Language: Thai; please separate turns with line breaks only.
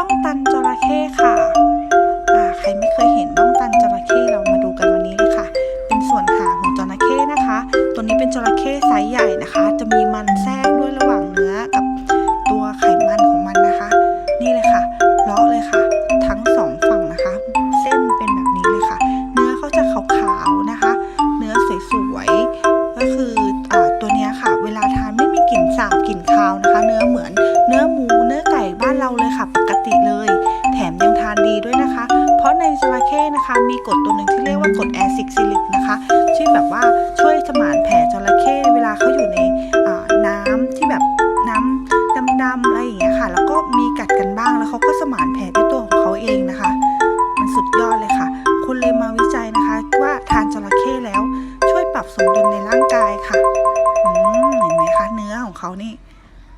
บ้องตันจระเข้ค่ะอ่าใครไม่เคยเห็นบ้องตันจระเข้เรามาดูกันวันนี้เลยค่ะ เป็นส่วนหางของจระเข้นะคะ ตัวนี้เป็นจระเข้ไซส์ใหญ่นะคะ จะมีมันแทรกด้วยระหว่าง เข้นะคะ มีกรดตัวหนึ่งที่เรียกว่ากรดแอซิกซิลิกนะคะที่แบบว่าช่วยสมานแผลจระเข้เวลาเขาอยู่ในน้ำที่แบบน้ำดำๆอะไรอย่างเงี้ยค่ะ แล้วก็มีกัดกันบ้างแล้วเขาก็สมานแผลด้วยตัวของเขาเองนะคะ มันสุดยอดเลยค่ะ คุณเลยมาวิจัยนะคะ ว่าทานจระเข้แล้ว ช่วยปรับสมดุลในร่างกายค่ะอืมเห็นไหมคะเนื้อของเขานี่